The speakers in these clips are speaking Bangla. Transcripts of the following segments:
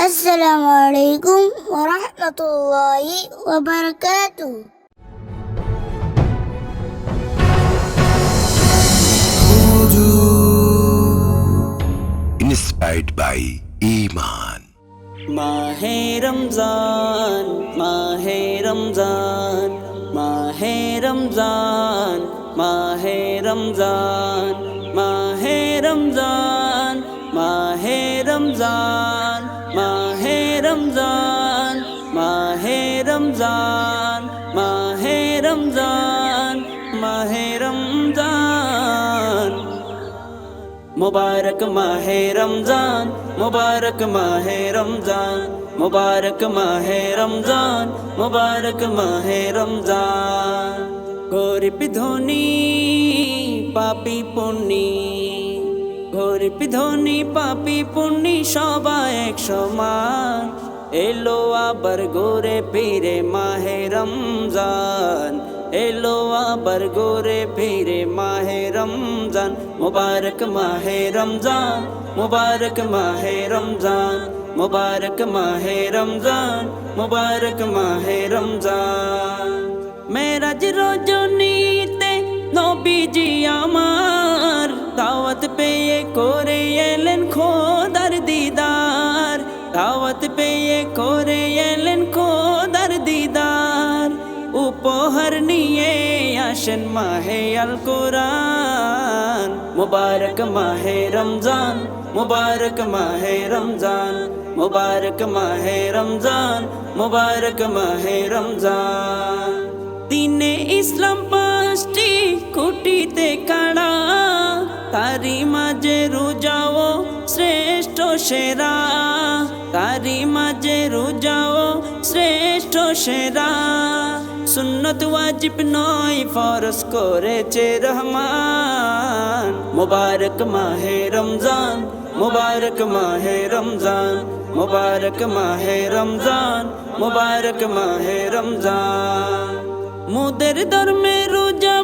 السلام علیکم ورحمۃ اللہ وبرکاتہ۔ انسپائرڈ بائی ایمان ماہ رمضان ماہ رمضان ماہ رمضان ماہ رمضان ماہ رمضان ماہ رمضان۔ রমজান, মাহে রমজান মাহে রমজান মাহে রমজান। মুবারক মাহে রমজান, মুবারক মাহে রমজান, মুবারক মাহে রমজান, মুবারক মাহে রমজান। গরিব ধনী, পাপি পুণ্যী। গরিব ধনী, পাপি, পুণ্যি, সবাই এক সমান। এলো আবার গোরে পীরে মাহে রমজান। এলো আবার গোরে পীরে মাহে রমজান। মুবারক মাহে রমজান, মুবারক মাহে রমজান, মুবারক মাহে রমজান, মুবারক মাহে রমজান। মেরাজ রজনীতে নবীজি পেয়ে করে এলেন খোদার দিদার দাওয়াত পেয়ে করে এলেন খোদার দিদার উপহার নিয়ে আসেন মাহে আল কোরআন মুবারক মাহে রমজান মুবারক মাহে রমজান মুবারক মাহে রমজান মুবারক মাহে রমজান দিনে ইসলাম পাঁচটি কুটিতে কাড়া তারি মাঝে রোজাও শ্রেষ্ঠ সেরা। তারি মাঝে রোজাও শ্রেষ্ঠ সেরা। সুন্নত ওয়াজিব নয়, ফরজ করেছে রহমান। মুবারক মাহে রমজান, মুবারক মাহে রমজান, মুবারক মাহে রমজান, মুবারক মাহে রমজান। মুদের ধর্মে রোজা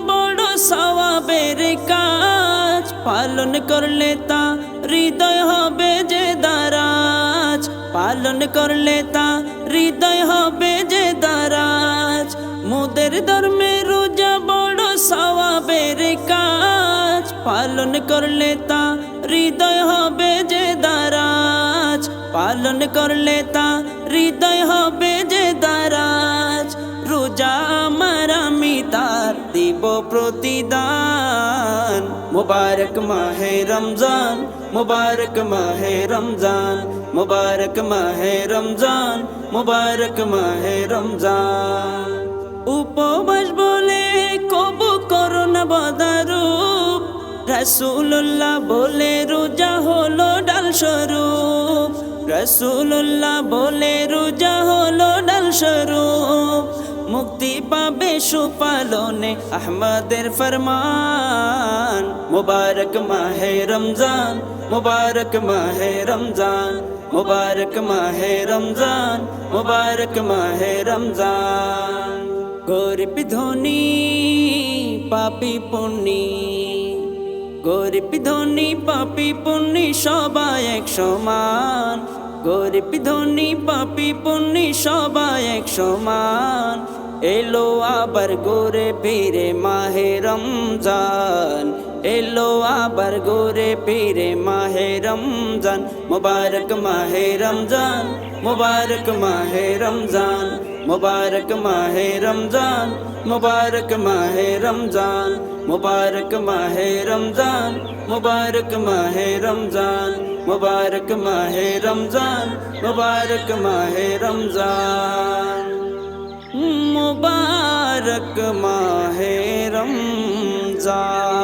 পালন করলে তা হৃদয় হবে যে দারাজ। পালন করলে তা হৃদয় হবে যে দারাজ। মুদের ধর্মে রোজা বড় সওয়াবের কাজ। পালন করলে তা হৃদয় হবে যে দারাজ। পালন করলে তা হৃদয় হবে যে দারাজ। রোজা আমার আমি তার দিব প্রতিদান। মুবারক মাহে রমজান, মুবারক মাহে রমজান, মুবারক মাহে রমজান, মুবারক মাহে রমজান। উপবাস বলে কবু করো না বদারূপ রসুল্লাহ বলে রোজা হলো ডাল স্বরূপ রসুল্লাহ বলে রোজা হলো ডাল স্বরূপ। মুক্তি পাবে সুপালনে আহমদের ফরমান। মুবারক মাহে রমজান, মুবারক মাহে রমজান, মুবারক মাহে রমজান, মুবারক মাহে রমজান। গরিব ধনী, পাপি পুণ্যি। গরিব ধনী, পাপি পুণ্যি সবাই এক সমান। গরিব, ধনী, পাপি, পুণ্যি, সবাই এক সমান। এলো আবার গোরে পীরে মাহে রমজান। এলো আবার গোরে পীরে মাহে রমজান। মুবারক মাহে রমজান, মুবারক মাহে রমজান। মুবারক মাহে রমজান, মুবারক মাহে রমজান, মুবারক মাহে রমজান, মুবারক মাহে রমজান, মুবারক মাহে রমজান, মুবারক মাহে রমজান। মুবারক মাহে রমজান।